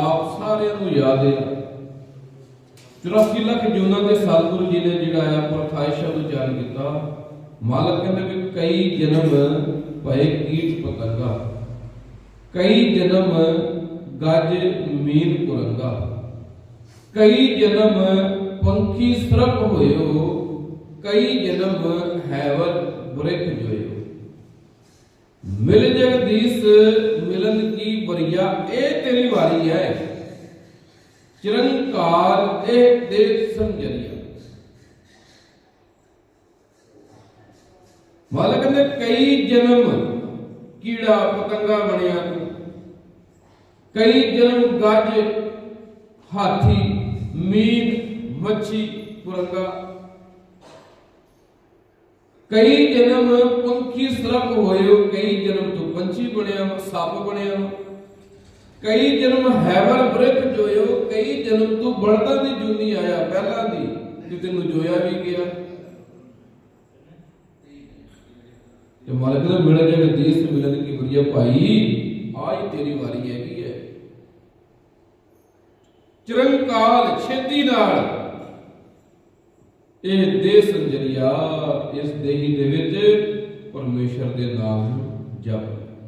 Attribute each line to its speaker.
Speaker 1: ਆਪ ਸਾਰਿਆਂ ਨੂੰ ਯਾਦ ਹੈ। 84 ਲੱਖ ਜੂਨਾਂ ਦੇ ਸਤਿਗੁਰੂ ਜੀ ਨੇ ਜਿਹੜਾ ਆ ਪ੍ਰਥਾਈ ਸ਼ਬਦ ਉਚਾਰਨ ਕੀਤਾ। ਮਾਲਕ ਕਹਿੰਦੇ ਵੀ ਕਈ ਜਨਮ ਭਏ ਕੀਟ ਪਤੰਗਾ। ਕਈ ਜਨਮ ਗੱਜ ਮੀਨ ਕੁਰੰਗਾ। ਕਈ ਜਨਮ ਪੰਖੀ ਸਰਪ ਹੋਇਓ। ਕਈ ਜਨਮ ਹੈਵਨ ਬ੍ਰਿਖ ਜੋਇਓ। ਮਿਲ ਜਗਦੀਸ਼ ਮਿਲਨ ਕੀ ਬਰੀਆ ਇਹ ਤੇਰੀ ਵਾਰੀ ਹੈ। ਚਿਰੰਕਾਰ ਇਹ ਦੇਖ ਸੰਜਰੀਆ। ਮਾਲਕ ਨੇ ਕਈ ਜਨਮ ਕੀੜਾ ਪਤੰਗਾ ਬਣਿਆ ਤੂੰ। ਕਈ ਜਨਮ ਗੱਜ, ਹਾਥੀ ਮੀਨ ਮੱਛੀ ਕੁਰੰਗਾ ਕਈ ਜਨਮ ਪੰਖੀ ਸਰਪ ਹੋਇਓ, ਕਈ ਜਨਮ ਤੂੰ ਪੰਛੀ ਬਣਿਆ ਸੱਪ ਬਣਿਆ ਕਈ ਜਨਮ ਹੈਵਰ ਬ੍ਰਿਖ ਜੋਇਓ, ਕਈ ਜਨਮ ਤੂੰ ਬਲਦਾਂ ਦੀ ਜੂਨੀ ਆਇਆ, ਪਹਿਲਾਂ ਦੀ ਕਿ ਤੈਨੂੰ ਜੋਇਆ ਵੀ ਗਿਆ। ਤੇ ਮਾਲਕ ਦਾ ਮਿਲ ਜੇ ਦੇਸ ਮਿਲਨ ਕੀ ਬਰੀਆ ਭਾਈ ਆਈ ਤੇਰੀ ਵਾਰੀ ਹੈਗੀ ਹੈ। ਚਿਰੰਕਾਲ ਛੇਤੀ ਨਾਲ। ਇਹ ਦੇ ਸੰਜਰੀਆ ਇਸ ਦੇਹੀ ਦੇ ਵਿੱਚ ਪਰਮੇਸ਼ਰ ਦੇ ਨਾਮ ਨੂੰ ਜਪ।